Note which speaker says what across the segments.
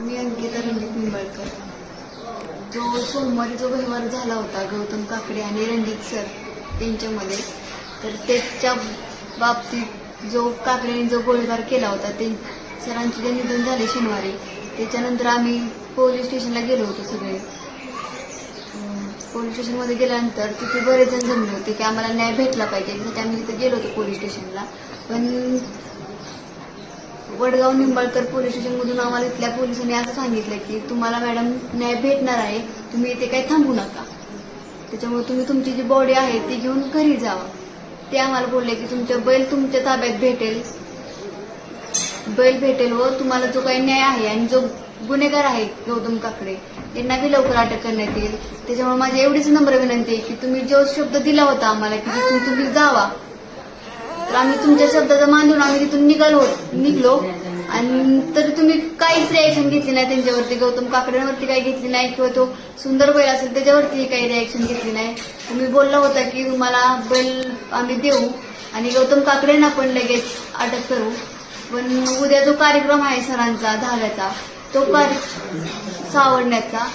Speaker 1: मी अंकिता रणजित निंबाळकर. जो सोमवारी जो व्यवहार झाला होता गौतम काकडे आणि रणजित सर यांच्यामध्ये तर त्याच्या बाबतीत जो काकडेने जो गोळीबार केला होता ते सरांचे जे निधन झाले शनिवारी त्याच्यानंतर आम्ही पोलीस स्टेशनला गेलो होतो सगळे. पोलीस स्टेशनमध्ये गेल्यानंतर तिथे बरेच जण जमले होते की आम्हाला न्याय भेटला पाहिजे त्यासाठी आम्ही तिथे गेलो होतो पोलीस स्टेशनला. पण वडगाव निंबाळकर पोलीस स्टेशनमधून आम्हाला इथल्या पोलिसांनी असं सांगितलं की तुम्हाला मॅडम न्याय भेटणार आहे तुम्ही इथे काही थांबू नका. त्याच्यामुळे तुम्ही तुमची जी बॉडी आहे ती घेऊन घरी जावा. ते आम्हाला बोलले की तुमच्या बैल तुमच्या ताब्यात भेटेल. बैल भेटेल व तुम्हाला जो काही न्याय आहे आणि जो गुन्हेगार आहे गौतम काकडे त्यांना बी लवकर अटक करण्यात येईल. त्याच्यामुळे माझी एवढीच नम्र विनंती आहे की तुम्ही जो शब्द दिला होता आम्हाला की तुम्ही जावा. तर आम्ही तुमच्या शब्दाचा मान देऊन आम्ही तिथून निघालो निघलो. आणि तरी तुम्ही काहीच रिॲक्शन घेतली नाही त्यांच्यावरती. गौतम काकड्यांवरती काही घेतली नाही किंवा तो सुंदर बैल असेल त्याच्यावरती काही रिॲक्शन घेतली नाही. तुम्ही बोलला होता की तुम्हाला बैल आम्ही देऊ आणि गौतम काकडेंना पण लगेच अटक करू. पण उद्या जो कार्यक्रम आहे सरांचा दहाव्याचा तो कार्य सावडण्याचा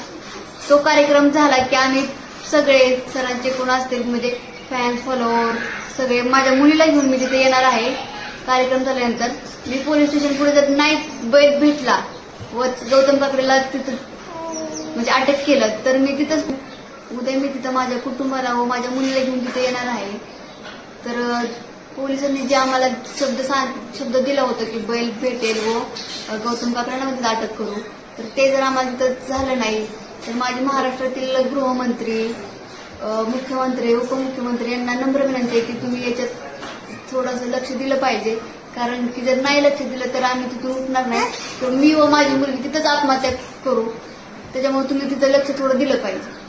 Speaker 1: तो कार्यक्रम झाला की आम्ही सगळे सरांचे कोण असतील म्हणजे फॅन्स फॉलोअर सगळे माझ्या मुलीला घेऊन मी तिथे येणार आहे. कार्यक्रम झाल्यानंतर मी पोलीस स्टेशन पुढे जर नाही बैल भेटला व गौतम काकडेला तिथं म्हणजे अटक केलं तर मी तिथंच उद्या मी तिथं माझ्या कुटुंबाला व माझ्या मुलीला घेऊन तिथे येणार आहे. तर पोलिसांनी जे आम्हाला शब्द सांग शब्द दिला होता की बैल भेटेल व गौतम काकड्यांना तिथं अटक करू तर ते जर आम्हाला तिथं झालं नाही तर माझे महाराष्ट्रातील गृहमंत्री मुख्यमंत्री उपमुख्यमंत्री यांना नम्र विनंती आहे की तुम्ही याच्यात थोडंसं लक्ष दिलं पाहिजे. कारण की जर नाही लक्ष दिलं तर आम्ही तिथून उठणार नाही. तर मी व माझी मुलगी तिथंच आत्महत्या करू. त्याच्यामुळे तुम्ही तिथं लक्ष थोडं दिलं पाहिजे.